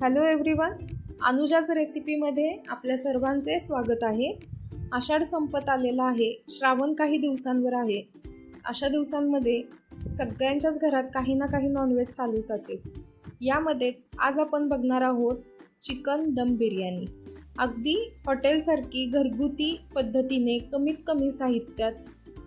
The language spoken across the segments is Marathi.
हॅलो एव्हरीवन अनुजाच रेसिपीमध्ये आपल्या सर्वांचे स्वागत आहे. आषाढ संपत आलेला आहे. श्रावण काही दिवसांवर आहे. अशा दिवसांमध्ये सगळ्यांच्याच घरात काही ना काही नॉनव्हेज चालूच असेल. यामध्येच आज आपण बघणार आहोत चिकन दम बिर्याणी. अगदी हॉटेलसारखी घरगुती पद्धतीने कमीत कमी साहित्यात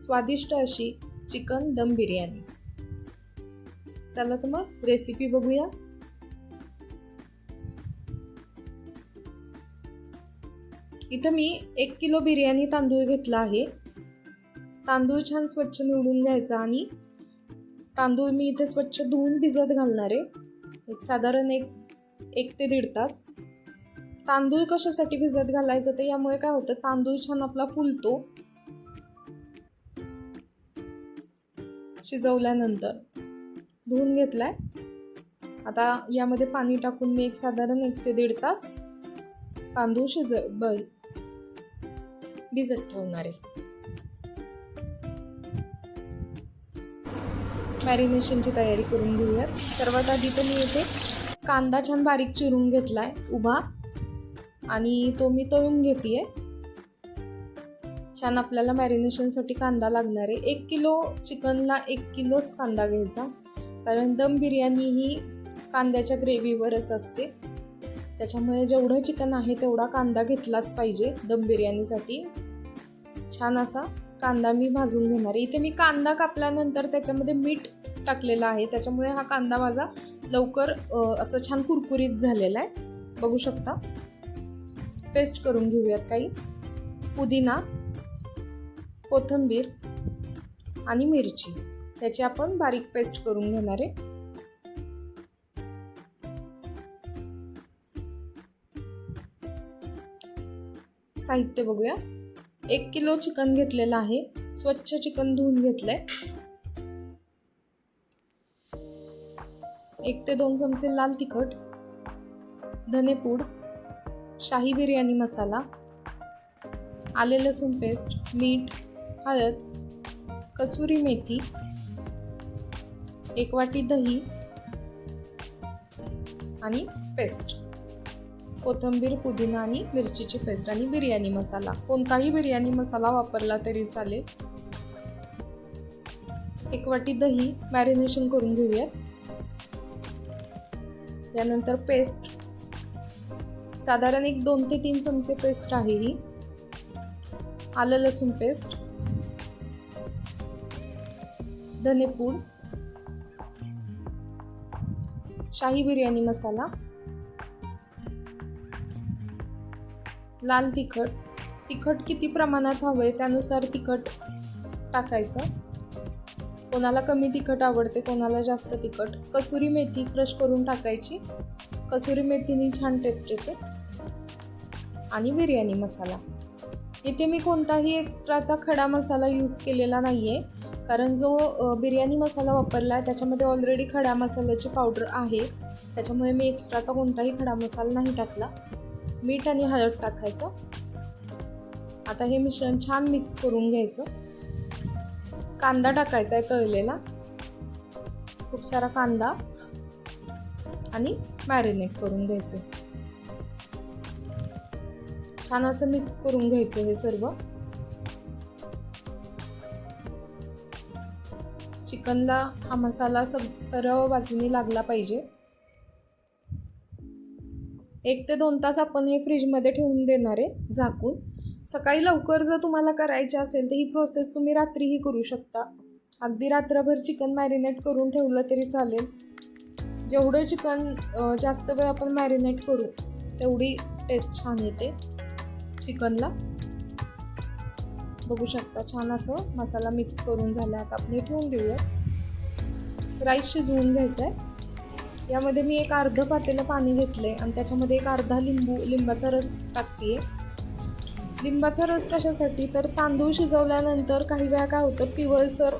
स्वादिष्ट अशी चिकन दम बिर्याणी. चला तर मग रेसिपी बघूया. इथं मी एक किलो बिर्याणी तांदूळ घेतला आहे. तांदूळ छान स्वच्छ निवडून घ्यायचा आणि तांदूळ मी इथे स्वच्छ धुवून भिजत घालणार आहे. एक साधारण एक एक ते दीड तास. तांदूळ कशासाठी भिजत घालायचं तर यामुळे काय होतं तांदूळ छान आपला फुलतो. शिजवल्यानंतर धुवून घेतलाय. आता यामध्ये पाणी टाकून मी एक साधारण एक ते दीड तास तांदूळ शिजव बरं. भिजत ठेवणार आहे. मॅरिनेशनची तयारी करून घेऊयात. सर्वात आधी तर मी इथे कांदा छान बारीक चिरून घेतलाय उभा. आणि तो मी तळून घेते छान आपल्याला मॅरिनेशनसाठी कांदा लागणार आहे. एक किलो चिकनला एक किलोच कांदा घ्यायचा. कारण दम बिर्याणी ही कांद्याच्या ग्रेव्हीवरच असते. त्याच्यामुळे जेवढं चिकन आहे तेवढा कांदा घेतलाच पाहिजे दम बिर्याणीसाठी. छान असा कांदा मी भाजून घेणार आहे. इथे मी कांदा कापल्यानंतर त्याच्यामध्ये मीठ टाकलेलं आहे. त्याच्यामुळे हा कांदा माझा लवकर असं छान कुरकुरीत झालेला आहे. बघू शकता. पेस्ट करून घेऊयात काही. पुदिना कोथिंबीर आणि मिरची. त्याची आपण बारीक पेस्ट करून घेणार आहे. साहित्य बघूया. एक किलो चिकन घेतलेलं आहे. स्वच्छ चिकन धुवून घेतलंय. एक ते दोन चमचे लाल तिखट धनेपूड शाही बिर्याणी मसाला आले लसूण पेस्ट मीठ हळद कसुरी मेथी एक वाटी दही आणि पेस्ट. कोथिंबीर पुदिना आणि मिरचीची पेस्ट आणि बिर्याणी मसाला. कोणताही बिर्याणी मसाला वापरला तरी चालेल. एक वाटी दही मॅरिनेशन करून घेऊयात. त्यानंतर पेस्ट साधारण एक दोन ते तीन चमचे पेस्ट आहे ही. आलं लसूण पेस्ट धनेपूड. शाही बिर्याणी मसाला. लाल तिखट. तिखट किती प्रमाणात हवं आहे त्यानुसार तिखट टाकायचं. कोणाला कमी तिखट आवडते कोणाला जास्त तिखट. कसुरी मेथी क्रश करून टाकायची. कसुरी मेथीने छान टेस्ट येते. आणि बिर्याणी मसाला. इथे मी कोणताही एक्स्ट्राचा खडा मसाला यूज केलेला नाही आहे कारण जो बिर्याणी मसाला वापरला आहे त्याच्यामध्ये ऑलरेडी खडा मसाल्याची पावडर आहे. त्याच्यामुळे मी एक्स्ट्राचा कोणताही खडा मसाला नाही टाकला. मीठ आणि हळद टाकायचं. आता हे मिश्रण छान मिक्स करून घ्यायचं. कांदा टाकायचा आहे तळलेला. खूप सारा कांदा आणि मॅरिनेट करून घ्यायचं. छान असं मिक्स करून घ्यायचं हे सर्व. चिकनला हा मसाला सग सर्व बाजूनी लागला पाहिजे. एक ते दोन तास आपण हे फ्रीजमध्ये ठेवून देणार आहे झाकून. सकाळी लवकर जर तुम्हाला करायची असेल तर ही प्रोसेस तुम्ही रात्रीही करू शकता. अगदी रात्रभर चिकन मॅरिनेट करून ठेवलं तरी चालेल. जेवढं चिकन जास्त वेळ आपण मॅरिनेट करू तेवढी टेस्ट छान येते चिकनला बघू शकता छान असं मसाला मिक्स करून झाला. आता आपण ठेवून देऊया राईस शिजवून घ्यायचं आहे यामध्ये मी एक अर्ध पातेलं पाणी घेतलं आहे आणि त्याच्यामध्ये एक अर्धा लिंबू लिंबाचा रस टाकते लिंबाचा रस कशासाठी? तर तांदूळ शिजवल्यानंतर काही वेळा काय होतं पिवळसर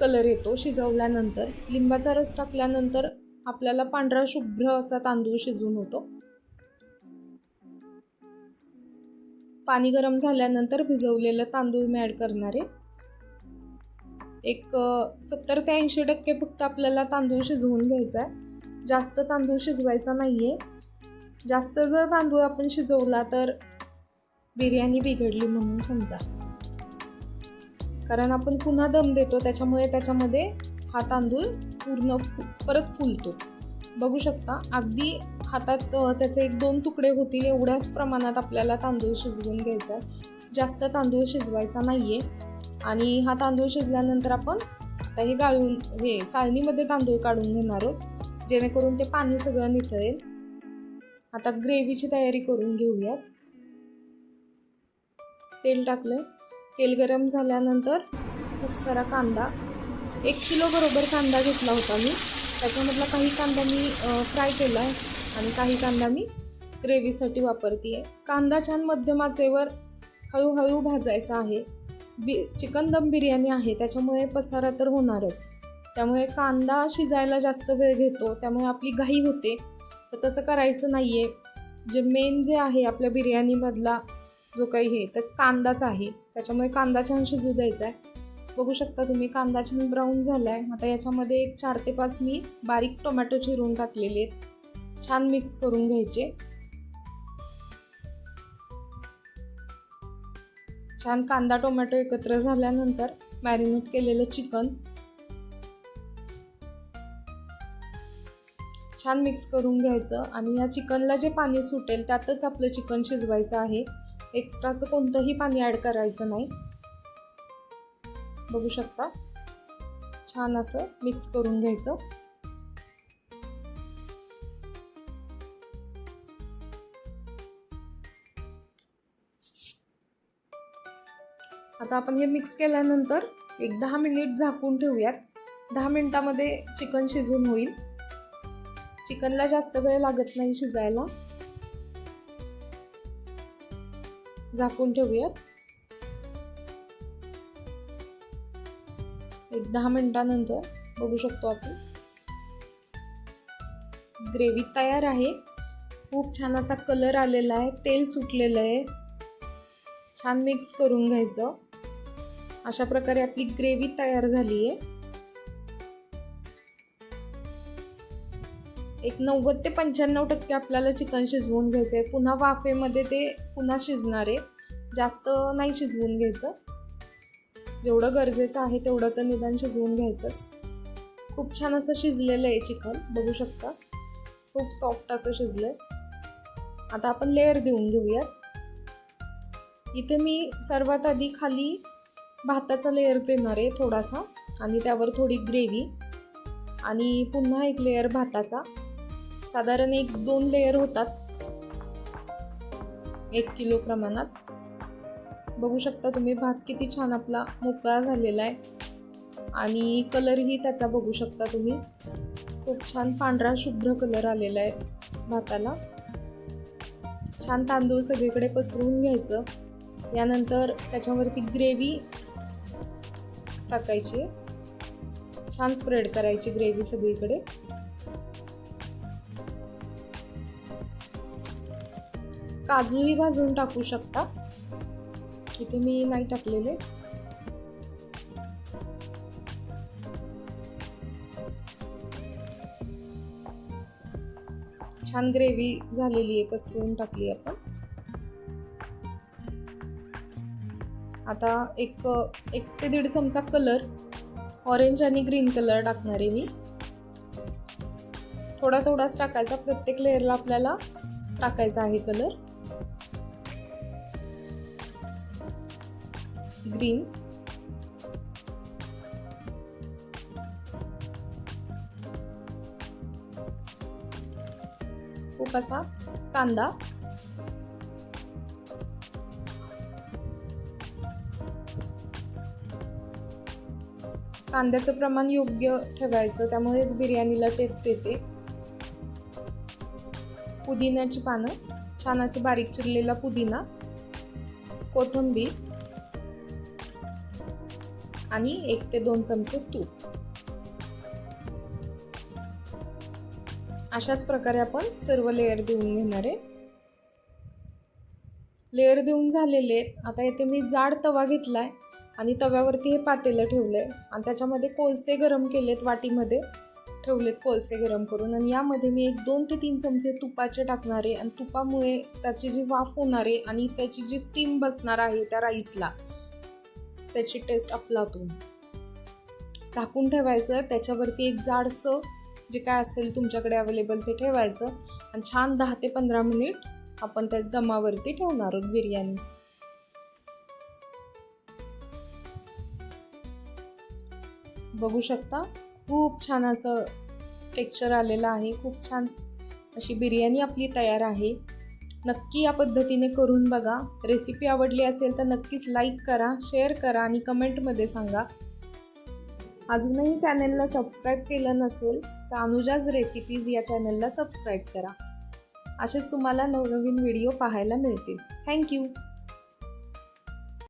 कलर येतो शिजवल्यानंतर. लिंबाचा रस टाकल्यानंतर आपल्याला पांढरा शुभ्र असा तांदूळ शिजून होतो. पाणी गरम झाल्यानंतर भिजवलेलं तांदूळ मी ॲड करणार आहे. एक सत्तर ते ऐंशी टक्के फक्त आपल्याला तांदूळ शिजवून घ्यायचा आहे जास्त तांदूळ शिजवायचा नाही आहे जास्त जर तांदूळ आपण शिजवला तर बिर्याणी बिघडली म्हणून समजा. कारण आपण पुन्हा दम देतो त्याच्यामुळे त्याच्यामध्ये हा तांदूळ पूर्ण परत फुलतो. बघू शकता अगदी हातात त्याचे एक दोन तुकडे होतील एवढ्याच प्रमाणात आपल्याला तांदूळ शिजवून घ्यायचा आहे. जास्त तांदूळ शिजवायचा नाही आहे आणि हा तांदूळ शिजल्यानंतर आपण आता हे गाळून हे चाळणीमध्ये तांदूळ काढून घेणार आहोत. जेणेकरून ते पाणी सगळं निथळेल. आता ग्रेव्हीची तयारी करून घेऊयात. तेल टाकलं तेल गरम झाल्यानंतर खूप सारा कांदा. एक किलो बरोबर कांदा घेतला होता मी. त्याच्यामधला काही कांदा मी फ्राय केला आहे आणि काही कांदा मी ग्रेव्हीसाठी वापरते आहे कांदा छान मध्यमाचेवर हळूहळू भाजायचा आहे. बि चिकन दम बिर्याणी आहे त्याच्यामुळे पसारा तर होणारच. त्यामुळे कांदा शिजायला जास्त वेळ घेतो त्यामुळे आपली घाई होते. तर तसं करायचं नाही आहे जे मेन जे आहे आपल्या बिर्याणीमधला जो काही हे तर कांदाच आहे. त्याच्यामुळे कांदा छान शिजू द्यायचा आहे बघू शकता तुम्ही कांदा छान ब्राऊन झाला आहे आता याच्यामध्ये एक चार ते पाच मी बारीक टोमॅटो चिरून टाकलेले आहेत. छान मिक्स करून घ्यायचे. छान कांदा टोमॅटो एकत्र झाल्यानंतर मॅरिनेट केलेलं चिकन. छान मिक्स करून घ्यायचं आणि या चिकनला जे पाणी सुटेल त्यातच आपलं चिकन शिजवायचं आहे. एक्स्ट्राचं कोणतंही पाणी ॲड करायचं नाही. बघू शकता? छान असं मिक्स करून घ्यायचं. आता आपण हे मिक्स केल्यानंतर एक दहा मिनिट झाकून ठेवूयात. दहा मिनिटामध्ये चिकन शिजून होईल. चिकनला जास्त वेळ लागत नाही शिजायला. झाकून ठेवूयात. एक दहा मिनिटानंतर बघू शकतो आपण. ग्रेव्ही तयार आहे. खूप छान असा कलर आलेला आहे. तेल सुटलेलं आहे. छान मिक्स करून घ्यायचं. अशा प्रकारे आपली ग्रेव्ही तयार झाली आहे एक नव्वद ते पंच्याण्णव टक्के आपल्याला चिकन शिजवून घ्यायचं आहे पुन्हा वाफेमध्ये ते पुन्हा शिजणार आहे. जास्त नाही शिजवून घ्यायचं. जेवढं गरजेचं आहे तेवढं तर निदान शिजवून घ्यायचंच. खूप छान असं शिजलेलं आहे चिकन बघू शकता. खूप सॉफ्ट असं शिजलंय. आता आपण लेअर देऊन घेऊयात. इथे मी सर्वात आधी खाली भाताचा लेअर देणार आहे थोडासा आणि त्यावर थोडी ग्रेव्ही आणि पुन्हा एक लेअर भाताचा. साधारण एक दोन लेयर होतात. एक किलो प्रमाणात. बघू शकता तुम्ही भात किती छान आपला मोकळा झालेला आहे. आणि कलरही त्याचा बघू शकता तुम्ही. खूप छान पांढरा शुभ्र कलर आलेला आहे भाताला. छान तांदूळ सगळीकडे पसरवून घ्यायचं. यानंतर त्याच्यावरती ग्रेव्ही टाकायची. छान स्प्रेड करायची ग्रेव्ही सगळीकडे. काजूही भाजून टाकू शकता. इथे मी नाही टाकलेले. छान ग्रेव्ही झालेली आहे पसरवून टाकली आपण. आता एक एक ते दीड चमचा कलर ऑरेंज आणि ग्रीन कलर टाकणार आहे मी. थोडा थोडाच टाकायचा प्रत्येक लेअरला आपल्याला टाकायचा आहे कलर. ग्रीन. खूप असा कांदा. कांद्याचं प्रमाण योग्य ठेवायचं त्यामुळेच बिर्याणीला टेस्ट येते. पुदिन्याची पानं छान असे बारीक चिरलेला पुदिना कोथिंबीर. आणि एक ते दोन चमचे तूप. अशाच प्रकारे आपण सर्व लेअर देऊन घेणार आहे. लेअर देऊन झालेले आहेत. आता येथे मी जाड तवा घेतलाय आणि तव्यावरती हे पातेलं ठेवलंय. आणि त्याच्यामध्ये कोळसे गरम केलेत वाटीमध्ये. ठेवलेत कोळसे गरम करून. आणि यामध्ये मी एक दोन ते तीन चमचे तुपाचे टाकणार आहे. आणि तुपामुळे त्याची जी वाफ होणार आहे आणि त्याची जी स्टीम बसणार आहे त्या राईसला त्याची टेस्ट अफलातून. झाकून ठेवायचं त्याच्यावरती एक जाडसं जे काय असेल तुमच्याकडे अवेलेबल ते ठेवायचं आणि छान दहा ते पंधरा मिनिट आपण त्या दमावरती ठेवणार आहोत बिर्याणी. बघू शकता खूप छान असं टेक्स्चर आलेलं आहे खूप छान अशी बिर्याणी आपली तयार आहे. नक्की या पद्धतीने करून बघा. रेसिपी आवडली असेल तर नक्कीच लाईक करा शेअर करा आणि कमेंटमध्ये सांगा. अजूनही चॅनेलला सबस्क्राईब केलं नसेल तर अनुजाज रेसिपीज या चॅनलला सबस्क्राईब करा. असेच तुम्हाला नवनवीन व्हिडिओ पाहायला मिळतील. थँक्यू